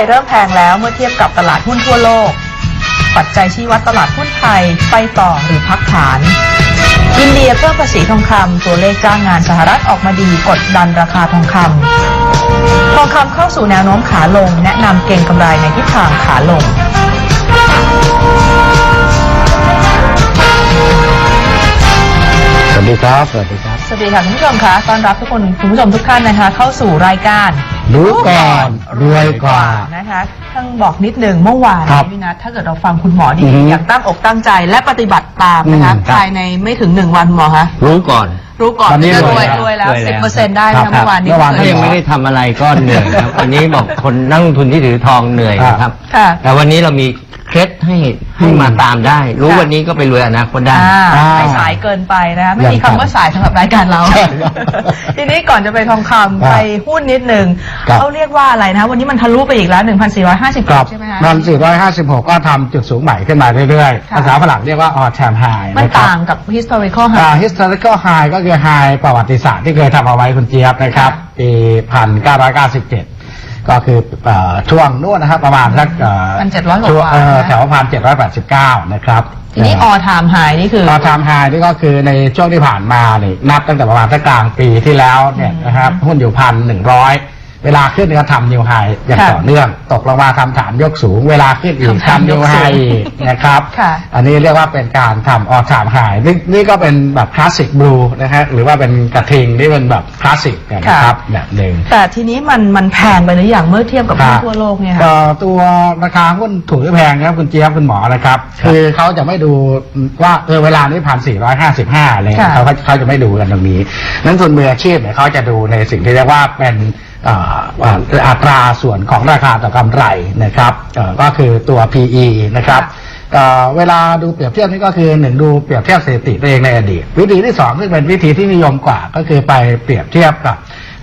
ยเริ่มแพงแล้วเมื่อเทียบกับตลาดหุ้นทั่วโลก ปัจจัยชี้วัดตลาดหุ้นไทยไปต่อหรือพักฐาน อินเดียเพิ่มภาษีทองคำตัวเลขจ้างงานสหรัฐออกมาดีกดดันราคาทองคำทองคำเข้าสู่แนวโน้มขาลง แนะนำเก่งกำไรในทิศทางขาลงสวัสดีครับ สวัสดีครับ สวัสดีค่ะคุณผู้ชมคะ ต้อนรับทุกคน คุณผู้ชมทุกท่านนะคะ เข้าสู่รายการ รู้ก่อนรวยกว่า นะคะต้องบอกนิดหนึ่งเมื่อวานครับพี่นัทถ้าเกิดเราฟังคุณหมออือฮึดีๆอย่างตั้งอกตั้งใจและปฏิบัติตามนะคะอืมครับ ภายในไม่ถึงหนึ่งวันคุณหมอคะรู้ก่อน รู้ก่อนตอนนี้จะรรววยยรวยแล้วรวยแล้วสิบเปอร์เซ็นต์ได้นะครัเมื่บ อวานนี้เมื่อวาน ถ้ายังไม่ได้ทำอะไรก็เหนื่อยครับ วันนี้บอกคนนักลงทุนที่ถือทองเหนื่อยนะครับ ค่ะ แต่วันนี้เรามี เคล็ดให้ให้มาตามได้ รู้ค่ะ วันนี้ก็ไปรวยอนาคตได้ อ่าอ่าไม่สายเกินไปนะคะไม่มียังครัคำบว่าสายสำหรับรายการเรา ใช่ครับทีนี้ก่อนจะไปทองคำครับไปหุ้นนิดหนึ่งครับ เขาเรียกว่าอะไรนะวันนี้มันทะลุไปอีกแล้ว1,450ครับใช่ไหมคะรัน456 ก็ทำจุดสูงใหม่ขึ้นมาเรื่อยๆค่ะภาษาฝรั่งเรียกว่า all time high มันนะครับ ต่างกับ historical อ่า high historical high ก็คือ high ประวัติศาสตร์ที่เคยทำเอาไว้คุณเจี๊ยบนะครับค่ะปี 1997 ก็คือเอ่อช่วงนู้นนะครับประมาณสักเอ่อ1,700ช่วงกว่าๆเอ่อนะ แถวพันเจ็ดร้อยแปดสิบเก้านะครับทีนี้ all time high นี่คือ ตอนทำไฮนี่ก็คือในช่วงที่ผ่านมาเนี่ยนับตั้งแต่ประมาณสักกลางปีที่แล้วเนี่ยนะครับหุ้นอยู่พันหนึ่งร้อย เวลาขึ้นก็ทำนิวไฮอย่างค่ะต่อเนื่อง ตกลงมาทำฐานยกสูง เวลาขึ้นอีกทำฐานทำนิวยกสูไฮงอีกนะครับ ค่ะ อันนี้เรียกว่าเป็นการทำออทามไฮนี่นี่ก็เป็นแบบคลาสสิกบลูนะฮะหรือว่าเป็นกระทิงที่เป็นแบบคลาสสิกเนี่ยนะครับแบบหนึ่ง แต่ทีนี้มันมันแพงไปหรือยังเมื่อเทียบกับหุ้นทั่วโลกเนี่ยเอ่ค่ะอตัวราคาหุ้นถูกหรือแพงนะครับคุณเจี๊ยบคุณหมอนะครับ คือเขาจะไม่ดูว่าเออเวลานี้พันสี่ร้อยห้าสิบห้าอะไรเงี้ยค่ะ เขาเขาจะไม่ดูกันตรงนี้นั้นส่วนมืออาชีพเนี่ยเขาจะดูในสิ่งที่เรียกว่าเป็นเอัตราส่วนของราคาต่อกำไรนะครับก็คือตัว PE นะครับเอ่อเวลาดูเปรียบเทียบนี่ก็คือหนึ่งดูเปรียบเทียบสถิติตัวเองในอดีต วิธีที่สองซึ่งเป็นวิธีที่นิยมกว่าก็คือไปเปรียบเทียบกับ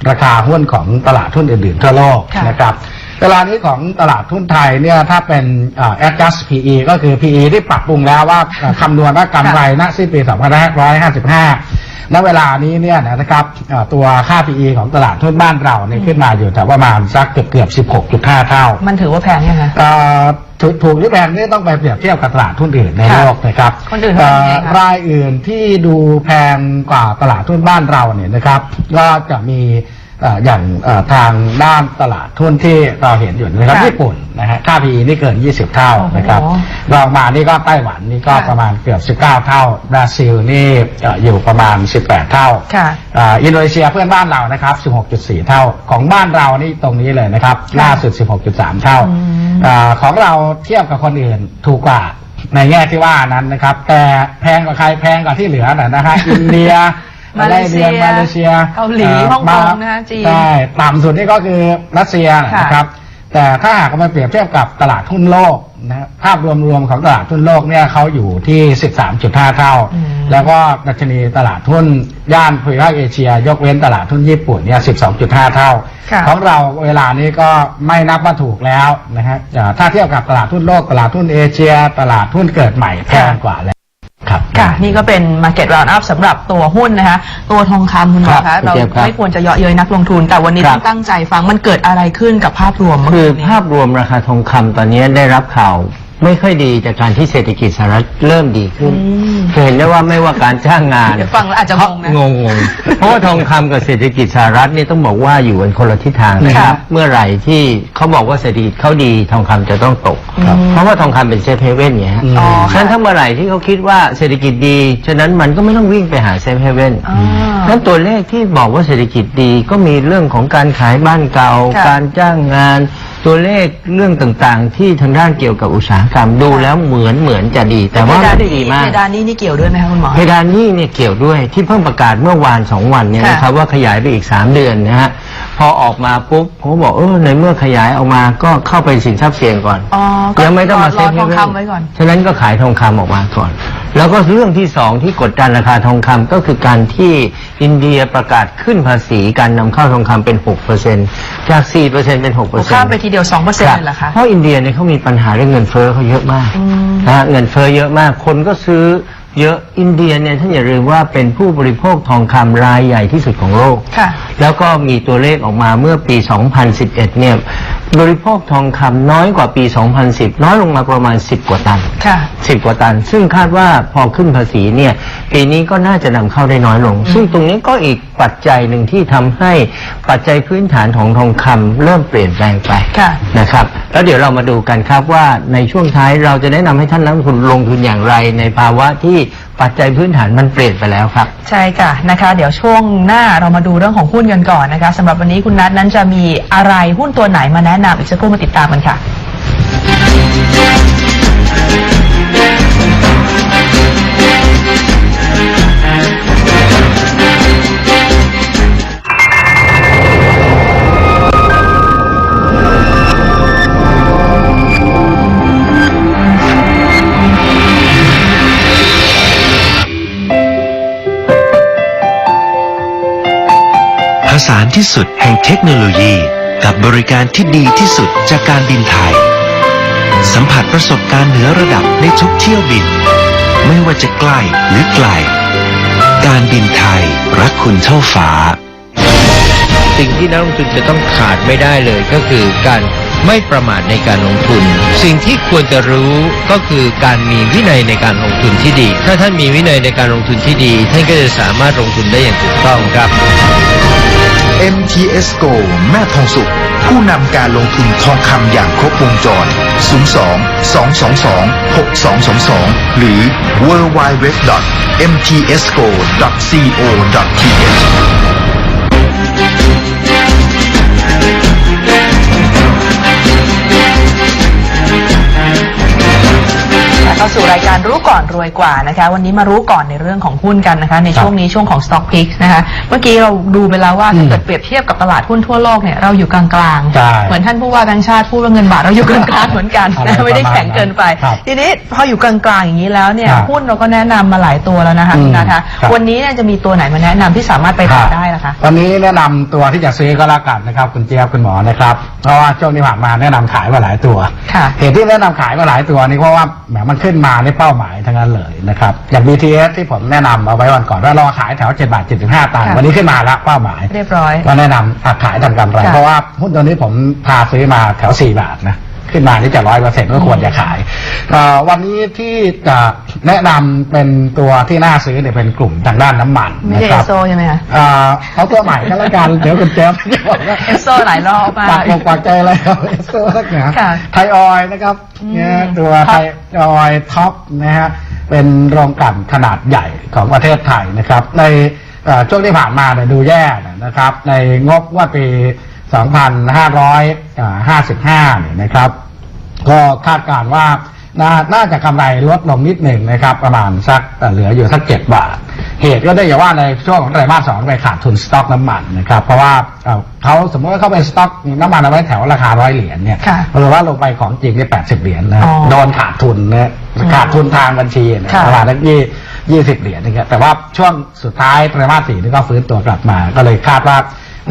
ราคาหุ้นของตลาดหุ้นอื่นๆทั่วโลกนะครับ เวลานี้ของตลาดทุนไทยเนี่ยถ้าเป็นเอ่อ adjust PE ก็คือ PE ที่ปรับปรุงแล้วว่าเอ่อคำนวณว่ากำไรณสิ้นปี 2555 ณ เวลานี้เนี่ยนะครับเอ่อตัวค่า PE ของตลาดทุนบ้านเราเนี่ยขึ้นมาอยู่แต่ประมาณสักเกือบเกือบๆ16.5 เท่า มันถือว่าแพงยังไงเอ่อถูกถูกหรือแพงนี่ต้องไปเปรียบเทียบกับตลาดทุนอื่นในค่ะโลกนะครับคนอื่นเอ่ว่าอยังไงคะรายอื่นที่ดูแพงกว่าตลาดทุนบ้านเราเนี่ยนะครับก็จะมีเอ่ออย่างเอ่อทางด้านตลาดทุนที่เราเห็นอยู่นะครับค่ะญี่ปุ่นนะฮะค่า PE นี่เกิน 20 เท่าโอ้โหนะครับรองมานี่ก็ไต้หวันนี่ก็ค่ะประมาณเกือบ 19 เท่าบราซิลนี่เอ่ออยู่ประมาณ 18 เท่าค่ะอ่าอินโดนีเซียเพื่อนบ้านเรานะครับ 16.4 เท่าของบ้านเรานี่ตรงนี้เลยนะครับล่าสุด 16.3 เท่าอืม อาของเราเทียบกับคนอื่นถูกกว่าในแง่ที่ว่านั้นนะครับ แต่แพงกว่าใครแพงกว่าที่เหลือนะนะฮะอินเดีย มาเลเซียมาเลเซียเกาหลีอ่ฮ่องกงมานะฮะจีนใช่ต่ำสุดนี่ก็คือรัสเซียค่ะ นะครับ แต่ถ้าหากมาเปรียบเทียบกับตลาดหุ้นโลกนะครับภาพรวมๆของตลาดหุ้นโลกเนี่ยเขาอยู่ที่ 13.5 เท่าอืมแล้วก็ดัชนีตลาดหุ้นย่านภูมิภาคเอเชีย ยกเว้นตลาดหุ้นญี่ปุ่นเนี่ย 12.5 เท่า ค่ะ ของเราเวลานี้ก็ไม่นับว่าถูกแล้วนะฮะอ่าถ้าเทียบกับตลาดหุ้นโลก ตลาดหุ้นเอเชีย ตลาดหุ้นเกิดใหม่แพงกว่าแล้ว ครับ ค่ะ นี่ก็เป็น Market Round Up สำหรับตัวหุ้นนะคะ ตัวทองคำคุณหมอครัคะบเราคุณเจี๊ยบครับ ไม่ควรจะเยาะเย้ยนักลงทุน แต่วันนี้ครัต้อบงตั้งใจฟังมันเกิดอะไรขึ้นกับภาพรวมเมื่คือนี้ ภาพรวมราคาทองคำตอนนี้ได้รับข่าว ไม่ค่อยดีจากการที่เศรษฐกิจสหรัฐเริ่มดีขึ้นอืมคือเห็นได้ว่าไม่ว่าการจ้างงานเดี๋ยวฟังแล้วอาจจะงงนะงงงเพราะว่าทองคำกับเศรษฐกิจสหรัฐเนี่ยต้องบอกว่าอยู่กันคนละทิศทางนะครับค่ะเมื่อไหร่ที่เขาบอกว่าเศรษฐกิจเขาดีทองคำจะต้องตกครับเพราะว่าทองคำเป็นเซฟเฮเว่นไงฮะอืมอ๋อฉะนั้นถ้าเมื่อไหร่ที่เขาคิดว่าเศรษฐกิจดีฉะนั้นมันก็ไม่ต้องวิ่งไปหาเซฟเฮเว่นอ่านั้นตัวเลขที่บอกว่าเศรษฐกิจดีก็มีเรื่องของการขายบ้านเก่า ค่ะการจ้างงาน ตัวเลขเรื่องต่างๆ ที่ทางด้านเกี่ยวกับอุตสาหกรรมดูแล้วเหมือนเหมือนจะดี แต่ว่าไม่ได้ดีมากเพดานนี้นี่เกี่ยวด้วยไหมคะคุณหมอเพดานหนี้เนี่ยเกี่ยวด้วยที่เพิ่งประกาศเมื่อวานสองวันเนี่ยค่ะนะครับว่าขยายไปอีก3เดือนนะฮะพอออกมาปุ๊บผมก็บอกเออในเมื่อขยายออกมาก็เข้าไปสินทรัพย์เสี่ยงก่อนอ๋อก็ยังไม่ต้องมารเซอฟทให้องเว้นคำไว้ก่อนฉะนั้นก็ขายทองคำออกมาก่อน แล้วก็เรื่องที่สองที่กดดันราคาทองคำก็คือการที่อินเดียประกาศขึ้นภาษีการนำเข้าทองคำเป็น 6%จาก 4%เป็น6%ข้ามไปทีเดียว2%เปอร์เซ็นต์เลยเหรอคะ เพราะอินเดียเนี่ยเขามีปัญหาเรื่องเงินเฟ้อเขาเยอะมากอืม นะฮะเงินเฟ้อเยอะมากคนก็ซื้อเยอะอินเดียเนี่ยท่านอย่าลืมว่าเป็นผู้บริโภคทองคำรายใหญ่ที่สุดของโลก ค่ะ แล้วก็มีตัวเลขออกมาเมื่อปี 2011 เนี่ยบริโภคทองคำน้อยกว่าปี 2010 น้อยลงมาประมาณ 10 กว่าตัน ค่ะสิบกว่าตัน ซึ่งคาดว่าพอขึ้นภาษีเนี่ย ปีนี้ก็น่าจะนำเข้าได้น้อยลง ซึ่งตรงนี้ก็อีกปัจจัยหนึ่งที่ทำให้ปัจจัยพื้นฐานของทองคำเริ่มเปลี่ยนแปลงไปค่ะ นะครับ แล้วเดี๋ยวเรามาดูกันครับว่าในช่วงท้ายเราจะแนะนำให้ท่านนักลงทุนลงทุนอย่างไรในภาวะที่ ปัจจัยพื้นฐานมันเปลี่ยนไปแล้วครับ ใช่ค่ะนะคะ เดี๋ยวช่วงหน้าเรามาดูเรื่องของหุ้นกันก่อนนะคะสำหรับวันนี้คุณนัทนั้นจะมีอะไรหุ้นตัวไหนมาแนะนำอีกสักครู่มาติดตามกันค่ะ สานที่สุดแห่งเทคโนโลยี กับบริการที่ดีที่สุดจากการบินไทย สัมผัสประสบการณ์เหนือระดับในทุกเที่ยวบิน ไม่ว่าจะใกล้หรือไกล การบินไทยรักคุณเท่าฟ้า สิ่งที่นักลงทุนจะต้องขาดไม่ได้เลยก็คือการ ไม่ประมาทในการลงทุน สิ่งที่ควรจะรู้ก็คือการมีวินัยในการลงทุนที่ดี ถ้าท่านมีวินัยในการลงทุนที่ดี ท่านก็จะสามารถลงทุนได้อย่างถูกต้องครับ MTS GO แม่ทองสุข ผู้นำการลงทุนทองคำอย่างครบวงจร 02 222 6222 หรือ www.mtsgo.co.th สู่รายการรู้ก่อนรวยกว่านะคะ วันนี้มารู้ก่อนในเรื่องของหุ้นกันนะคะ ในช่วงนี้ช่วงของ Stock Picks นะคะ เมื่อกี้เราดูไปแล้วว่าถ้าเกิดเปรียบเทียบกับตลาดหุ้นทั่วโลกเนี่ยเราอยู่กลางๆใช่เหมือนท่านผู้ว่าแบงค์ชาติพูดว่าเงินบาทเราอยู่กลางๆเหมือนกันอะไรนะไม่ได้ประมาณแข็งเกินไป ครับทีนี้พออยู่กลางๆอย่างนี้แล้วเนี่ยครับหุ้นเราก็แนะนำมาหลายตัวแล้วนะคะอืมคุณนัทคะ ครับ วันนี้เนี่ยจะมีตัวไหนมาแนะนำที่สามารถไปต่อได้ล่ะคะ วันนี้แนะนำตัวที่จะซื้อก็แล้วกันนะครับ คุณเจี๊ยบคุณหมอนะครับ เพราะว่าช่วงที่ผ่านมาแนะนำขายมาหลายตัวค่ะ เหตุที่แนะนำขายมาหลายตัวนี่เพราะว่าแหมมันขึ้นมาในเป้าหมายทั้งนั้นเลยนะครับ อย่าง BTS ที่ผมแนะนำเอาไว้วันก่อนว่ารอขายแถว7บาท75ตังค์ค่ะ วันนี้ขึ้นมาแล้วเป้าหมาย เรียบร้อย ก็แนะนำฝากขายทำกำไร ค่ะเพราะว่าหุ้นตัวนี้ผมพาซื้อมาแถว 4 บาทนะ ขึ้นมานี่จะร้อยเปอร์เซ็นต์ก็ควรจะขายเอ่อวันนี้ที่จะแนะนำเป็นตัวที่น่าซื้อเนี่ยเป็นกลุ่มทางด้านน้ำมันไม่นะใช่คเอรับสโซใช่ไหมคะเอ่อเอาตัวใหม่ก็แล้วกันเดี๋ยวคุณเจ๊ยบจะบอกว่าเอสโซหลายรอบมากปากอกปากใจอะไรครับเอสโซสักหน่อยค่ะไทยออยล์นะครับอืมเนี่ยตัวท็ไทอปยออยล์ท็อปนะฮะเป็นโรงกลั่นขนาดใหญ่ของประเทศไทยนะครับ ในเอ่อช่วงที่ผ่านมาเนี่ยดูแย่นะครับ ในงบว่าปี 2555เนี่ยนะครับ ก็คาดการณ์ว่านาน่าจะกำไรลดลงนิดหนึ่งนะครับ ประมาณสักเอ่อเหลืออยู่สักเจ็ดบาท เหตุก็ได้อย่างว่าในช่วงของไตรมาสสองไปขาดทุนสต็อกน้ำมันนะครับ เพราะว่าเอ่อเขาสมมติว่าเขาไปสต็อกน้ำมันเอาไว้แถวราคาร้อยเหรียญเนี่ยค่ะปรากฏว่าลงไปของจริงได้แปดสิบเหรียญนะอ๋อโดนขาดทุนนะขาดทุนทางบัญชีนะค่ะประมาณนั้นยี่ยี่สิบเหรียญนี่ครับแต่ว่าช่วงสุดท้ายไตรมาสสี่นี่ก็ฟื้นตัวกลับมา ก็เลยคาดว่า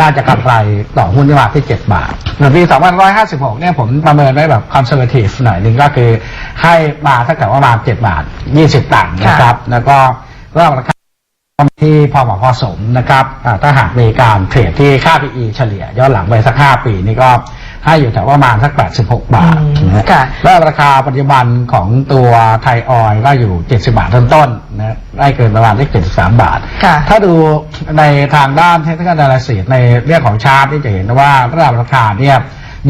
น่าจะกำไรต่อหุ้นที่มาที่ 7 บาทในปี 2556 เนี่ยผมประเมินไว้แบบคอนเซอร์ a ทีฟหน่อยหนึ่งก็คือให้มาสักแต่ว่าประมาณ7บาท 20 ตังค์นะครับ แล้วก็รอบราคาที่พอเหมาะพอสมนะครับอ่าถ้าหากมีการเทรดที่ค่า PE เฉลี่ยย้อนหลังไปสัก 5 ปีนี่ก็ ให้อยู่แถวประมาณสัก86 บาทอืมนะฮะค่ะแล้วราคาปัจจุบันของตัวไทยออยล์ก็อยู่ 70 บาทต้นๆนะได้เกินประมาณเลข73 บาท ค่ะ ถ้าดูในทางด้านเทคนิค a า a า y ในเรื่องของชาร์ตที่จะเห็นว่าระดับราคาเนี่ย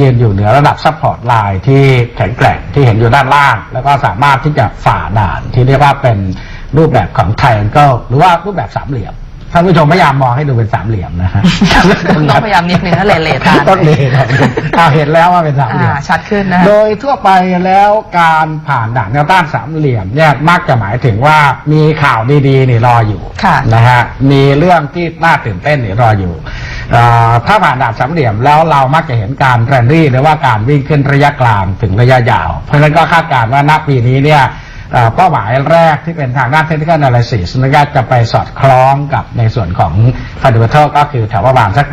ยืนอยู่เหนือระดับซัพพอร์ตไลน์ที่แข็งแกร่งที่เห็นอยู่ด้านล่าง แล้วก็สามารถที่จะฝ่าด่านที่เรียกว่าเป็นรูปแบบของไทแองเกิลหรือว่ารูปแบบสามเหลี่ยม ท่านผู้ชมพยายามมองให้ดูเป็นสามเหลี่ยมนะฮะต้องพยายามนิดนึงนะเหล่ๆตาต้องเลหน่อยอ่าเห็นแล้วว่าเป็นสามเหลี่ยมอ่าชัดขึ้นนะคะโดยทั่วไปแล้วการผ่านด่านแนวต้านสามเหลี่ยมเนี่ยมักจะหมายถึงว่ามีข่าวดีๆนี่รออยู่ค่ะนะฮะมีเรื่องที่น่าตื่นเต้นนี่รออยู่เอ่อถ้าผ่านด่านสามเหลี่ยมแล้วเรามักจะเห็นการแรนดี้หรือว่าการวิ่งขึ้นระยะกลางถึงระยะยาว เพราะฉะนั้นก็คาดการณ์ว่านักปีนี้เนี่ย เอ่อเป้าหมายแรกที่เป็นทางด้าน technical analysis นะครับจะไปสอดคล้องกับในส่วนของ fundamental ก็คือแถวประมาณสัก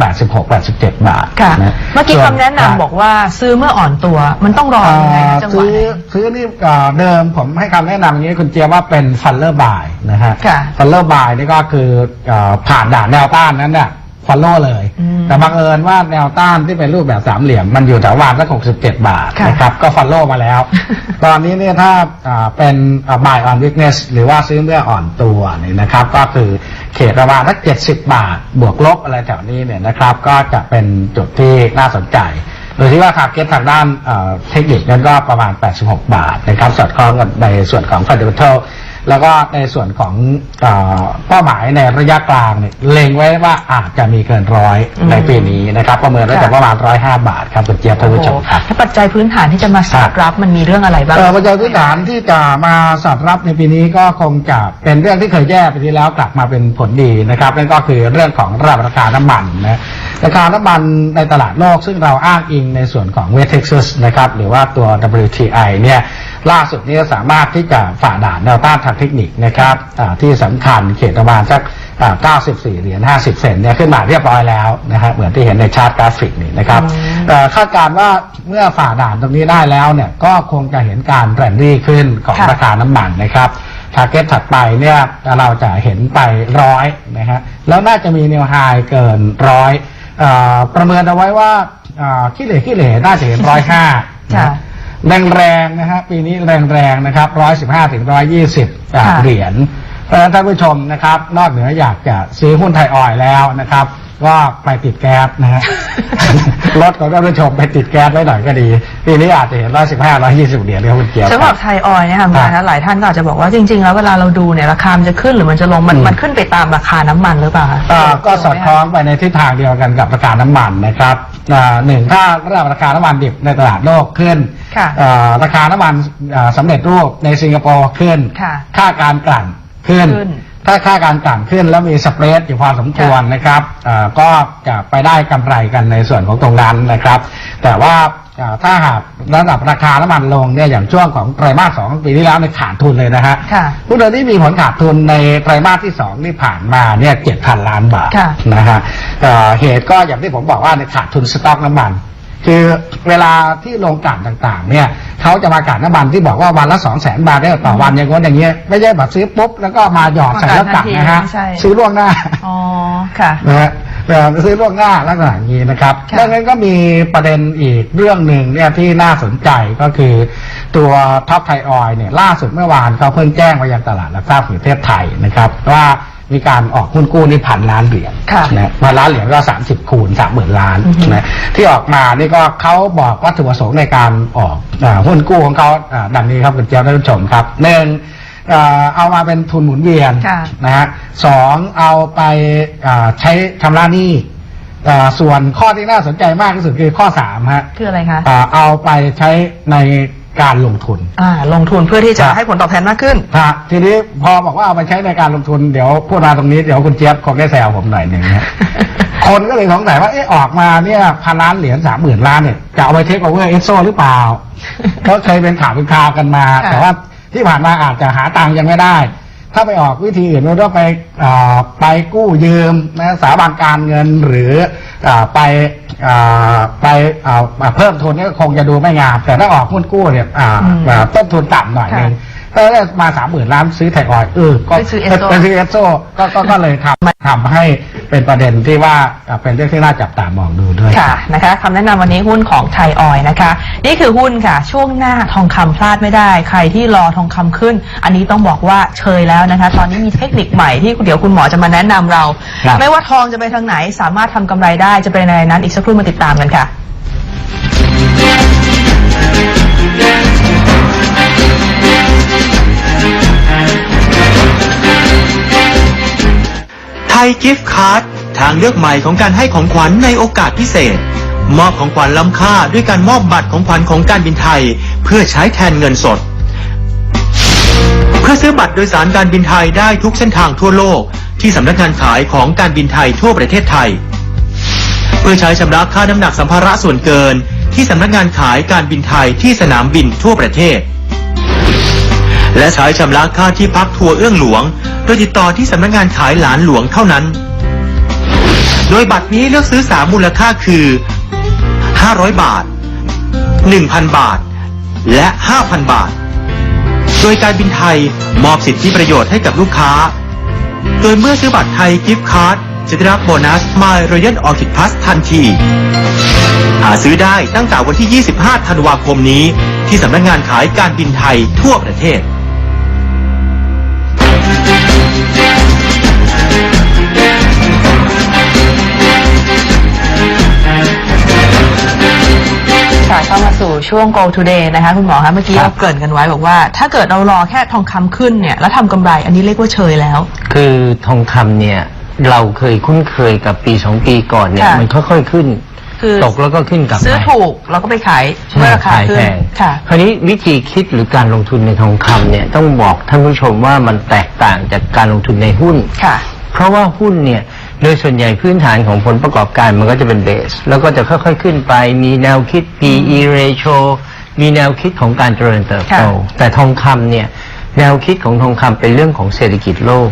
86-87 บาทค่ะ นะเมื่อกี้ส่วคำแนะนำบอกว่าซื้อเมื่ออ่อนตัวมันต้องรอยังไงนะจังหวะซื้อไหน ซื้อนี่เอ่อเดิมผมให้คำแนะนำอย่างนี้คุณเจียบว่าเป็นฟันเลอร์บายนะฮะ ค่ะฟันเลอร์บายนี่ก็คือเอ่อผ่านด่านแนวต้านนั้นเนี่ย ฟันโลเลยอืมแต่บังเอิญว่าแนวต้านที่เป็นรูปแบบสามเหลี่ยม มันอยู่แถววานสัก67บาทค่ะนะครับ ก็ฟอลโล่มาแล้ว ตอนนี้เนี่ยถ้าอ่าเป็น buy on weakness หรือว่าซื้อเมื่ออ่อนตัวเนี่ยนะครับ ก็คือเขตประมาณสัก70บาท บวกลบอะไรแถวนี้เนี่ยนะครับ ก็จะเป็นจุดที่น่าสนใจโดยที่ว่าทาร์เก็ตทางด้านเอ่อเทคนิคนั้นก็ประมาณ 86 บาทนะครับ สอดคล้องกับในส่วนของ fundamental แล้วก็ในส่วนของเออเป้าหมายในระยะกลางเนี่ยเล็งไว้ว่าอาจจะมีเกินร้อยอืมในปีนี้นะครับ ประเมินไว้แต่ค่ะ ประมาณ105บาทครับคุณเจี๊ยบท่านผู้ชมครับ ถ้าปัจจัยพื้นฐานที่จะมาสอดรับมันมีเรื่องอะไรบ้าง เอ่อปัจจัยพื้นฐานที่จะมาสอดรับในปีนี้ก็คงจะเป็นเรื่องที่เคยแย่ไปที่แล้วกลับมาเป็นผลดีนะครับนั่นก็คือเรื่องของระดับราคาน้ำมันนะราคาน้ำมันในตลาดโลกซึ่งเราอ้างอิงในส่วนของ West Texas นะครับหรือว่าตัว WTI เนี่ย ล่าสุดนี้สามารถที่จะฝ่าด่านแนวต้านทางเทคนิคนะครับอ่าที่สำคัญเขตประมาณสักอ่า94 เหรียญ 50 เซนต์เนี่ยขึ้นมาเรียบร้อยแล้วนะฮะเหมือนที่เห็นในชาร์ตกราฟิกนี่นะครับอืมเอ่อคาดการณ์ว่าเมื่อฝ่าด่านตรงนี้ได้แล้วเนี่ยก็คงจะเห็นการแรนดี้ขึ้นของค่ะราคาน้ำมันนะครับทาร์เก็ตถัดไปเนี่ยเราจะเห็นไปร้อยนะฮะแล้วน่าจะมีแนวไฮเกินร้อยประเมินเอาไว้ว่าเอ่อขี้เหร่ขี้เหร่น่าจะเห็นร้อยห้าค่ะ แรงแรงๆนะฮะปีนี้แรงแรงๆนะครับร้อยสิบห้าถึงร้อยยี่สิบค่ะเหรียญเพราะฉะนั้นท่านผู้ชมนะครับ นอกเหนืออยากจะซื้อหุ้นไทยออยล์แล้วนะครับก็ไปติดแก๊สนะฮะรถของท่านผู้ชมไปติดแก๊สไว้หน่อยก็ดีปีนี้อาจจะเห็นร้อยสิบห้าร้อยยี่สิบเหรียญเรียกคุณเกียวสำหรับไทยออยล์เนี่ยค่ะคุณครับนะหลายท่านก็อาจจะบอกว่าจริง ๆ แล้วเวลาเราดูเนี่ยราคามันจะขึ้นหรือมันจะลงมันอืมมันขึ้นไปตามราคาน้ำมันหรือเปล่าคะอ่าก็สอดคล้องไปในทิศทางเดียวกันกับราคาน้ำมันนะครับอ่าหนึ่งถ้าระดับราคาน้ำมันดิบในตลาดโลกขึ้น ค่ะอ่าราคาน้ำมันอ่าสำเร็จรูปในสิงคโปร์ขึ้น ค่ะค่าการกลั่นขึ้น ขึ้นถ้าค่าการกลั่นขึ้นแล้วมีสเปรดอยู่พอสมควรนะครับอ่าก็จะไปได้กำไรกันในส่วนของตรงนั้นนะครับ แต่ว่าอ่าถ้าหากระดับราคาน้ำมันลงเนี่ยอย่างช่วงของไตรมาสสองปีที่แล้วเนี่ยขาดทุนเลยนะฮะค่ะผู้เดินที่มีผลขาดทุนในไตรมาสที่สองที่ผ่านมาเนี่ยเจ็ดพันล้านบาท ค่ะ นะฮะเอ่อเหตุก็อย่างที่ผมบอกว่าในยขาดทุนสต็อกน้ำมัน คือเวลาที่ลงกลั่นต่างๆ เนี่ยเขาจะมากลั่นน้ำมันที่บอกว่าวันละสองแสนบาทได้ต่อวันอย่างงี้นอย่างเงี้ยไม่ใช่แบบซื้อปุ๊บแล้วก็มาหยอดใส่แล้วกลั่นนะฮะไม่ใช่ ซื้อล่วงหน้า อ๋อ ค่ะ นะฮะเอ่อซื้อล่วงหน้าลักษณะอย่างนี้นะครับค่ะ ดังนั้นก็มีประเด็นอีกเรื่องหนึ่งเนี่ยที่น่าสนใจก็คือตัวท็อปไทยออยเนี่ยล่าสุดเมื่อวานเขาเพิ่งแจ้งมายังตลาดหลักทรัพย์แห่งประเทศไทยนะครับว่า มีการออกหุ้นกู้นี่พันล้านเหรียญค่ะนะพันล้านเหรียญก็สามสิบคูณสามหมื่นล้านอือฮึนะที่ออกมานี่ก็เขาบอกวัตถุประสงค์ในการออกอาหุ้นกู้ของเขาอ่าดังนี้ครับคุณเจ้าท่านผู้ชมครับหนึ่งเอ่อเอามาเป็นทุนหมุนเวียนค่ะนะฮะสองเอาไปอ่าใช้ชำระหนี้อ่าส่วนข้อที่น่าสนใจมากที่สุดคือข้อสามฮะคืออะไรคะอ่าเอาไปใช้ใน การลงทุนอ่าลงทุนเพื่อที่จะครับให้ผลตอบแทนมากขึ้น ฮะทีนี้พอบอกว่าเอาไปใช้ในการลงทุนเดี๋ยวพูดมาตรงนี้เดี๋ยวคุณเจี๊ยบคงได้แซวผมหน่อยหนึ่งฮะคนก็เลยสงสัยว่าเอ๊ะออกมาเนี่ยพันล้านเหรียญสามหมื่นล้านเนี่ยจะเอาไปเทคโอเวอร์เอสโซหรือเปล่า ก็เคยเป็นข่าวเป็นข่าวกันมา ค่ะแต่ว่าที่ผ่านมาอาจจะหาตังค์ยังไม่ได้ ถ้าไปออกวิธีอื่นไม่ว่าไปไปกู้ยืมนะสถาบันการเงินหรืออไปอไปเพิ่มทุนเนี่คงจะดูไม่งาม แต่ถ้าออกหุ้นกู้เนี่ยต้นทุนต่ำหน่อยนึง ถ้าได้มาสามหมื่นล้านซื้อไทยออยล์เออก็ไปซื้อ Esso ไปซื้อเอสโซก็ก็ก็เลยทำทำให้เป็นประเด็นที่ว่าอ่าเป็นเรื่องที่น่าจับตามองดูด้วย ค่ะนะคะคำแนะนำวันนี้หุ้นของไทยออยล์นะคะ นี่คือหุ้นค่ะ ช่วงหน้าทองคำพลาดไม่ได้ ใครที่รอทองคำขึ้น อันนี้ต้องบอกว่าเชยแล้วนะคะ ตอนนี้มีเทคนิคใหม่ที่เดี๋ยวคุณหมอจะมาแนะนำเรา ครับ ไม่ว่าทองจะไปทางไหนสามารถทำกำไรได้จะเป็นในนั้นอีกสักครู่มาติดตามกันค่ะ ไทยกิฟต์การ์ดทางเลือกใหม่ของการให้ของขวัญในโอกาสพิเศษ มอบของขวัญล้ำค่าด้วยการมอบบัตรของขวัญของการบินไทย เพื่อใช้แทนเงินสด เพื่อซื้อบัตรโดยสารการบินไทยได้ทุกเส้นทางทั่วโลก ที่สำนักงานขายของการบินไทยทั่วประเทศไทย เพื่อใช้ชำระค่าน้ำหนักสัมภาระส่วนเกิน ที่สำนักงานขายการบินไทยที่สนามบินทั่วประเทศ และใช้ชำระค่าที่พักทัวร์เอื้องหลวง โดยติดต่อที่สำนักงานขายหลานหลวงเท่านั้น โดยบัตรนี้เลือกซื้อสามมูลค่าคือ 500 บาท 1,000 บาท และ 5,000 บาท โดยการบินไทยมอบสิทธิประโยชน์ให้กับลูกค้า โดยเมื่อซื้อบัตรไทยกิฟต์การ์ดจะได้รับโบนัส My Royal Orchid Plus ทันที หาซื้อได้ตั้งแต่วันที่ 25 ธันวาคมนี้ ที่สำนักงานขายการบินไทยทั่วประเทศ ค่ะเข้ามาสู่ช่วง Go Today นะคะ คุณหมอคะเมื่อกี้ครัเราบเกริ่นกันไว้บอกว่า ถ้าเกิดเรารอแค่ทองคำขึ้นเนี่ย แล้วทำกำไร อันนี้เรียกว่าเชยแล้ว คือทองคำเนี่ย เราเคยคุ้นเคยกับปีสองปีก่อนเนี่ย ค่ะ มันค่อยๆขึ้น คือตกแล้วก็ขึ้นกลับซื้อไปถูกเราก็ไปขายเมื่อราคาขายขึ้แพนงค่ะ คราวนี้วิธีคิดหรือการลงทุนในทองคำเนี่ยต้องบอกท่านผู้ชมว่ามันแตกต่างจากการลงทุนในหุ้น ค่ะ เพราะว่าหุ้นเนี่ย โดยส่วนใหญ่พื้นฐานของผลประกอบการมันก็จะเป็นเบส แล้วก็จะค่อยๆขึ้นไปมีแนวคิด PE ratio มีแนวคิดของการเจริญเติบโตค่ะแต่ทองคำเนี่ย แนวคิดของทองคำเป็นเรื่องของเศรษฐกิจโลก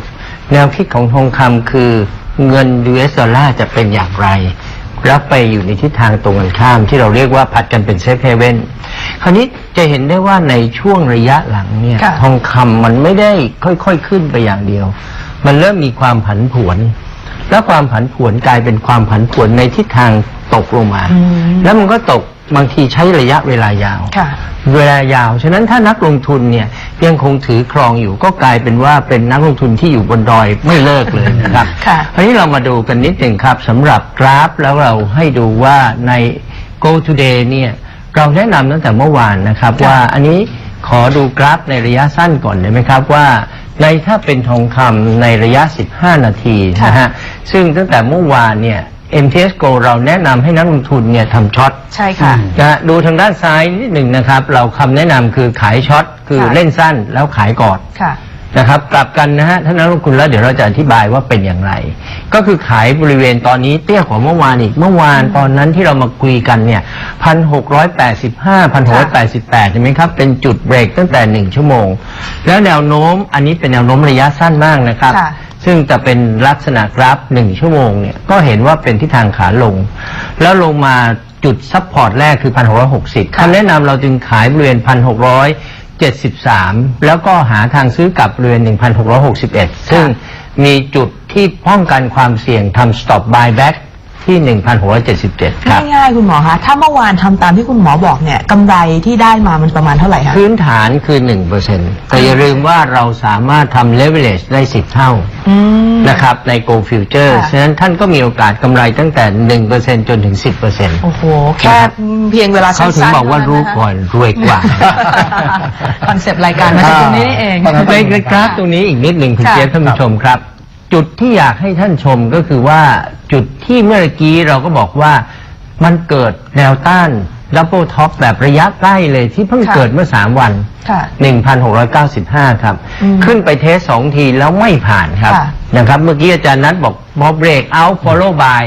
แนวคิดของทองคำคือเงิน US ดอลลาร์จะเป็นอย่างไร รับไปอยู่ในทิศทางตรงกันข้ามที่เราเรียกว่าพัดกันเป็นเซฟเฮเว่นคราวนี้จะเห็นได้ว่าในช่วงระยะหลังเนี่ยค่ะทองคำมันไม่ได้ค่อยๆขึ้นไปอย่างเดียว มันเริ่มมีความผันผวน แล้วความผันผวนกลายเป็นความผันผวนในทิศทางตกลงมาอืมแล้วมันก็ตกบางทีใช้ระยะเวลายาวค่ะเวลายาว ฉะนั้นถ้านักลงทุนเนี่ยยังคงถือครองอยู่ก็กลายเป็นว่าเป็นนักลงทุนที่อยู่บนดอยไม่เลิกเลยนะครับค่ะคราวนี้เรามาดูกันนิดหนึ่งครับสำหรับกราฟแล้วเราให้ดูว่าใน Go Today เนี่ยเราแนะนำตั้งแต่เมื่อวานนะครับค่ะว่าอันนี้ขอดูกราฟในระยะสั้นก่อนได้ไหมครับว่า ในถ้าเป็นทองคำในระยะ 15 นาทีนะฮะ ซึ่งตั้งแต่เมื่อวานเนี่ย MTS Go เราแนะนำให้นักลงทุนเนี่ยทำช็อตใช่ค่ะนะฮะดูทางด้านซ้ายนิดหนึ่งนะครับ เราคำแนะนำคือขายช็อตคือค่ะ เล่นสั้นแล้วขายก่อน ค่ะ นะครับกลับกันนะฮะท่านนักลงทุนแล้วเดี๋ยวเราจะอธิบายว่าเป็นอย่างไร ก็คือขายบริเวณตอนนี้เตี้ยกว่าเมื่อวานอีกเมื่อวานตอนนั้นที่เรามาคุยกันเนี่ยพันหกร้อยแปดสิบห้าพันหกร้อยแปดสิบแปดใช่ไหมครับ เป็นจุดเบรกตั้งแต่หนึ่งชั่วโมง แล้วแนวโน้มอันนี้เป็นแนวโน้มระยะสั้นมากนะครับ ค่ะ ซึ่งจะเป็นลักษณะกราฟหนึ่งชั่วโมงเนี่ยก็เห็นว่าเป็นทิศทางขาลง แล้วลงมาจุดซับพอร์ตแรกคือ 1,660ค่ะคำแนะนำเราจึงขายบริเวณ 1,673 แล้วก็หาทางซื้อกลับบริเวณ1,661 ซึ่งมีจุดที่ป้องกันความเสี่ยงทำ stop buyback ที่ 1,677 ครับ ง่ายๆคุณหมอคะถ้าเมื่อวานทำตามที่คุณหมอบอกเนี่ยกำไรที่ได้มามันประมาณเท่าไหร่คะ พื้นฐานคือ 1%แต่อย่าลืมว่าเราสามารถทำ leverage ได้ 10 เท่าอืม นะครับใน Go Future ค่ะ ฉะนั้นท่านก็มีโอกาสกำไรตั้งแต่ 1%จนถึง 10%โอ้โห แค่เพียงเวลาเขาถึงสั้นๆบอกว่าท่รู้ะคะก่อนรวยกว่า คอนเซปต์รายการมาจากตรงนี้นี่เองอ่าในในกราฟตรงนี้อีกนิดหนึ่งคุณค่ะ เจี๊ยบท่านผู้ชมครับ จุดที่อยากให้ท่านชมก็คือว่าจุดที่เมื่อกี้เราก็บอกว่ามันเกิดแนวต้านดับเบิลท็อปแบบระยะใกล้เลยที่เพิ่งค่ะเกิดเมื่อ 3 วัน ค่ะ 1,695 ครับ อืมขึ้นไปเทสสองทีแล้วไม่ผ่านครับ ค่ะ นะครับ เมื่อกี้อาจารย์นัทบอกบอเบรกเอา follow by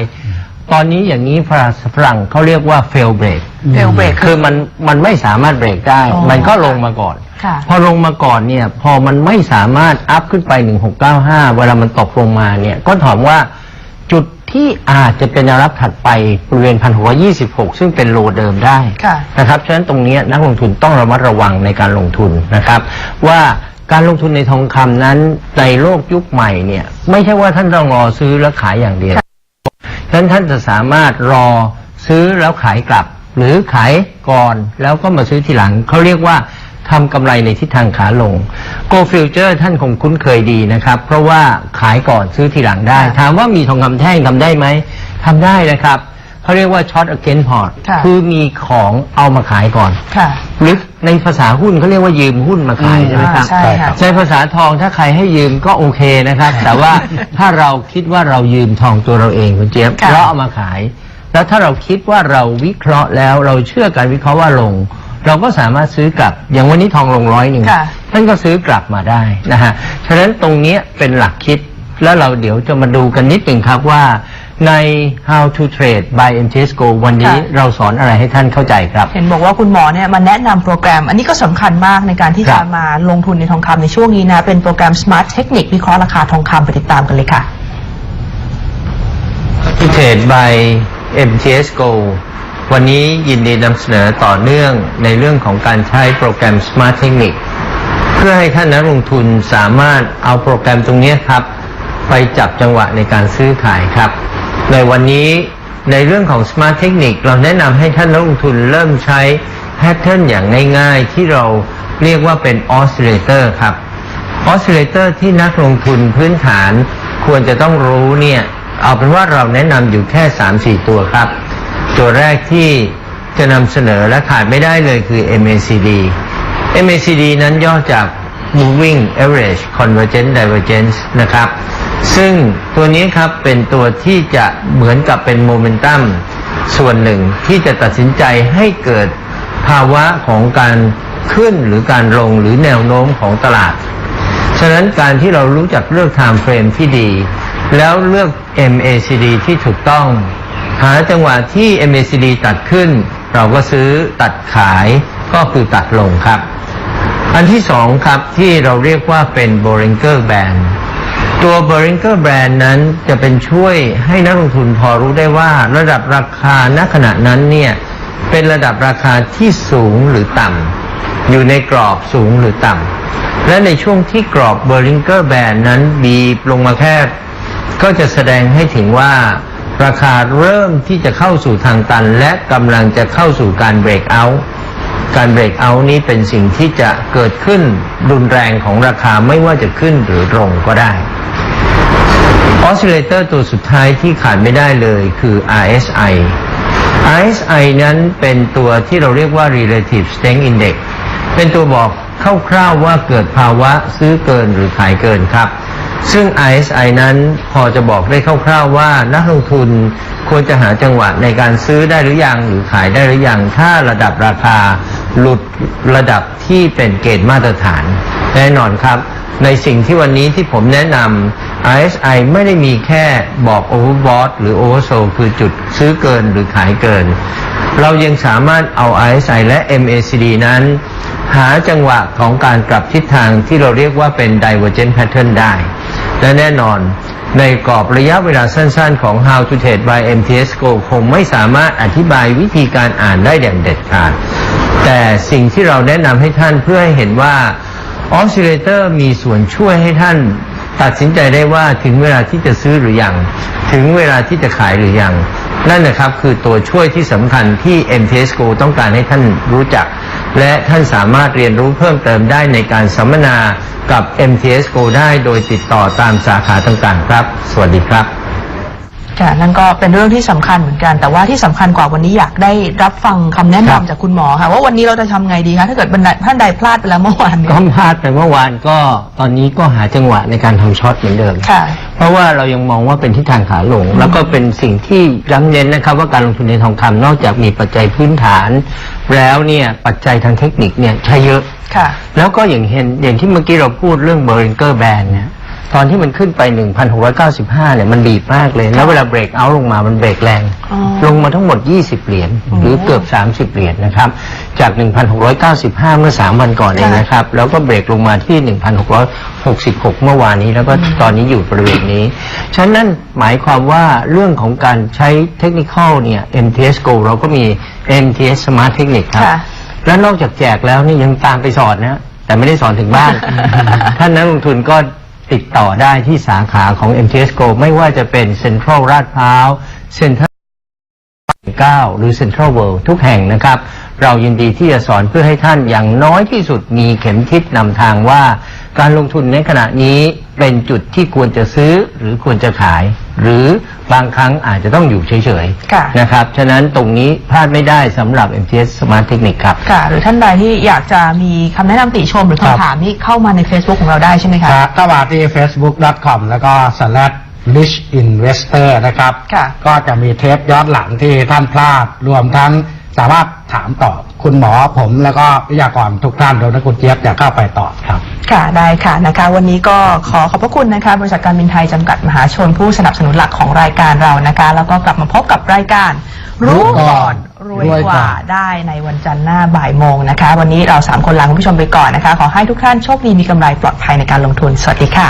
ตอนนี้อย่างนี้ฝรั่งฝรั่งเขาเรียกว่า fail break เฟลเบรก คือมันมันไม่สามารถเบรกได้ อ๋อ มันก็ลงมาก่อน ค่ะพอลงมาก่อนเนี่ยพอมันไม่สามารถอัพขึ้นไป 1695 เวลามันตกลงมาเนี่ยก็ถามว่าจุดที่อาจจะเป็นแนวรับถัดไปบริเวณ 1,626 ซึ่งเป็นโลเดิมได้ค่ะนะครับฉะนั้นตรงเนี้ยนักลงทุนต้องระมัดระวังในการลงทุนนะครับ ว่าการลงทุนในทองคำนั้นในโลกยุคใหม่เนี่ยไม่ใช่ว่าท่านต้องรอซื้อแล้วขายอย่างเดียวฉะนั้นท่านจะสามารถรอซื้อแล้วขายกลับ หรือขายก่อนแล้วก็มาซื้อทีหลังเขาเรียกว่า ทำกำไรในทิศทางขาลง Go Future ท่านคงคุ้นเคยดีนะครับ เพราะว่าขายก่อนซื้อทีหลังได้ค่ะถามว่ามีทองคำแท่งทำได้ไหมทำได้นะครับเขาเรียกว่า short against port ค่ะคือมีของเอามาขายก่อนค่ะหรือในภาษาหุ้นเขาเรียกว่ายืมหุ้นมาขายใช่ไหมครับ อ่าใช่ค่ะ ในภาษาทองถ้าใครให้ยืมก็โอเคนะครับ แต่ว่าถ้าเราคิดว่าเรายืมทองตัวเราเองคุณเจี๊ยบค่ะ แล้วเอามาขาย แล้วถ้าเราคิดว่าเราวิเคราะห์แล้วเราเชื่อการวิเคราะห์ว่าลง เราก็สามารถซื้อกลับ อย่างวันนี้ทองลงร้อยหนึ่งค่ะ ท่านก็ซื้อกลับมาได้นะฮะ ฉะนั้นตรงเนี้ยเป็นหลักคิด แล้วเราเดี๋ยวจะมาดูกันนิดหนึ่งครับว่า ใน how to trade by MTS Go วันนี้ค่ะ เราสอนอะไรให้ท่านเข้าใจครับ เห็นบอกว่าคุณหมอเนี่ยมาแนะนำโปรแกรม อันนี้ก็สำคัญมากในการที่ครัจะบ มาลงทุนในทองคำในช่วงนี้นะ เป็นโปรแกรม Smart Technique วิเคราะห์ราคาทองคำไปติดตามกันเลยค่ะที่เทรด by MTS Go วันนี้ยินดีนำเสนอต่อเนื่องในเรื่องของการใช้โปรแกรม Smart Technique เพื่อให้ท่านนักลงทุนสามารถเอาโปรแกรมตรงนี้ครับ ไปจับจังหวะในการซื้อขายครับ ในวันนี้ในเรื่องของ Smart Technique เราแนะนำให้ท่านนักลงทุนเริ่มใช้แพทเทิร์นอย่างง่ายๆ ที่เราเรียกว่าเป็น Oscillator ครับ Oscillator ที่นักลงทุนพื้นฐานควรจะต้องรู้เนี่ย เอาเป็นว่าเราแนะนำอยู่แค่ 3-4 ตัวครับ ตัวแรกที่จะนำเสนอและขาดไม่ได้เลยคือ MACD MACD นั้นย่อจาก Moving Average Convergent Divergence นะครับ ซึ่งตัวนี้ครับเป็นตัวที่จะเหมือนกับเป็นโมเมนตัมส่วนหนึ่งที่จะตัดสินใจให้เกิดภาวะของการขึ้นหรือการลงหรือแนวโน้มของตลาด ฉะนั้นการที่เรารู้จักเลือก time frame ที่ดี แล้วเลือก MACD ที่ถูกต้อง หาจังหวะที่ MACD ตัดขึ้น เราก็ซื้อตัดขายก็คือตัดลงครับ อันที่สองครับที่เราเรียกว่าเป็น Bollinger Band ตัว Bollinger Band นั้นจะเป็นช่วยให้นักลงทุนพอรู้ได้ว่าระดับราคาณขณะนั้นเนี่ยเป็นระดับราคาที่สูงหรือต่ำอยู่ในกรอบสูงหรือต่ำและในช่วงที่กรอบ Bollinger Band นั้นบีบลงมาแค่ก็จะแสดงให้ถึงว่า ราคาเริ่มที่จะเข้าสู่ทางตัน และกำลังจะเข้าสู่การเบรกเอาท์การเบรกเอาท์นี้เป็นสิ่งที่จะเกิดขึ้นรุนแรงของราคาไม่ว่าจะขึ้นหรือลงก็ได้ออสซิเลเตอร์ตัวสุดท้ายที่ขาดไม่ได้เลยคือ RSI RSI นั้นเป็นตัวที่เราเรียกว่า relative strength index เป็นตัวบอกคร่าวๆว่าเกิดภาวะซื้อเกินหรือขายเกินครับ ซึ่ง RSI นั้นพอจะบอกได้คร่าวๆว่านักลงทุนควรจะหาจังหวะในการซื้อได้หรือยังหรือขายได้หรือยังถ้าระดับราคาหลุดระดับที่เป็นเกณฑ์มาตรฐาน แน่นอนครับ ในสิ่งที่วันนี้ที่ผมแนะนำ RSI ไม่ได้มีแค่บอก overbought หรือ oversold คือจุดซื้อเกินหรือขายเกิน เรายังสามารถเอา RSI และ MACD นั้น หาจังหวะของการกลับทิศทางที่เราเรียกว่าเป็น divergent pattern ได้ และแน่นอนในกรอบระยะเวลาสั้นๆ ของ How to Trade by MTS Go คงไม่สามารถอธิบายวิธีการอ่านได้อย่างเด็ดขาด แต่สิ่งที่เราแนะนำให้ท่านเพื่อให้เห็นว่า Oscillator มีส่วนช่วยให้ท่านตัดสินใจได้ว่าถึงเวลาที่จะซื้อหรือยัง ถึงเวลาที่จะขายหรือยัง นั่นนะครับคือตัวช่วยที่สำคัญที่ MTS Go ต้องการให้ท่านรู้จัก และท่านสามารถเรียนรู้เพิ่มเติมได้ในการสัมมนากับ MTS Go ได้โดยติดต่อตามสาขาต่างๆ ครับ สวัสดีครับ ค่ะนั่นก็เป็นเรื่องที่สำคัญเหมือนกัน แต่ว่าที่สำคัญกว่าวันนี้อยากได้รับฟังคำแนะนำครับจากคุณหมอค่ะ ว่าวันนี้เราจะทำไงดีคะถ้าเกิดบรรดาท่านใดพลาดไปแล้วเมื่อวานนี้ก็พลาดไปเมื่อวานก็ตอนนี้ก็หาจังหวะในการทำช็อตเหมือนเดิม ค่ะ เพราะว่าเรายังมองว่าเป็นทิศทางขาลง แล้วก็เป็นสิ่งที่ย้ำเน้นนะครับ ว่าการลงทุนในทองคำนอกจากมีปัจจัยพื้นฐาน แล้วเนี่ยปัจจัยทางเทคนิคเนี่ยใช้เยอะ ค่ะ แล้วก็อย่างเห็นอย่างที่เมื่อกี้เราพูดเรื่องเบอร์ริงเกอร์แบนเนี่ย ตอนที่มันขึ้นไป 1,695 เนี่ยมันบีบมากเลย แล้วเวลาเบรกเอาท์ลงมามันเบรกแรง อ๋อลงมาทั้งหมด 20 เหรียญหรือเกือบ 30 เหรียญนะครับ จาก 1,695 เมื่อ 3 วันก่อนเองนะครับ แล้วก็เบรกลงมาที่ 1,666 เมื่อวานนี้ แล้วก็ตอนนี้อยู่บริเวณนี้ ฉะนั้นนั่นหมายความว่าเรื่องของการใช้เทคนิคอลเนี่ย MTS Go เราก็มี MTS Smart Technique ครับ ค่ะ แล้วนอกจากแจกแล้วนี่ยังตามไปสอนนะ แต่ไม่ได้สอนถึงบ้าน ท่านนักลงทุนก็ ติดต่อได้ที่สาขาของ MTS Go ไม่ว่าจะเป็นเซ็นทรัลลาดพร้าวเซ็นทรัล 9 หรือเซ็นทรัลเวิลด์ทุกแห่งนะครับ เรายินดีที่จะสอนเพื่อให้ท่านอย่างน้อยที่สุดมีเข็มทิศนำทางว่า การลงทุนในขณะนี้เป็นจุดที่ควรจะซื้อหรือควรจะขาย หรือบางครั้งอาจจะต้องอยู่เฉยค่ะ ๆนะครับ ฉะนั้นตรงนี้พลาดไม่ได้สำหรับ MTS Smart Technique ครับ ค่ะ หรือท่านใดที่อยากจะมีคำแนะนำติชมหรือครับคำถามนี่เข้ามาใน Facebook ของเราได้ใช่ไหมคะ ครับเข้ามาที่ facebook.com แล้วก็ slash rich investor นะครับ ค่ะก็จะมีเทปย้อนหลังที่ท่านพลาด รวมทั้งสามารถถามตอบคุณหมอผมแล้วก็วิทยากรทุกท่านโดยนักคุณเจี๊ยบจะเข้าไปตอบครับ ค่ะได้ค่ะนะคะ วันนี้ก็ขอขอบพระคุณนะคะ บริษัทการบินไทยจำกัดมหาชนผู้สนับสนุนหลักของรายการเรานะคะ แล้วก็กลับมาพบกับรายการ รู้ก่อนรวยรวยกกว่าว่าได้ในวันจันทร์หน้าบ่ายโมงนะคะ วันนี้เราสามคนลาคุณผู้ชมไปก่อนนะคะ ขอให้ทุกท่านโชคดีมีกำไรปลอดภัยในการลงทุนสวัสดีค่ะ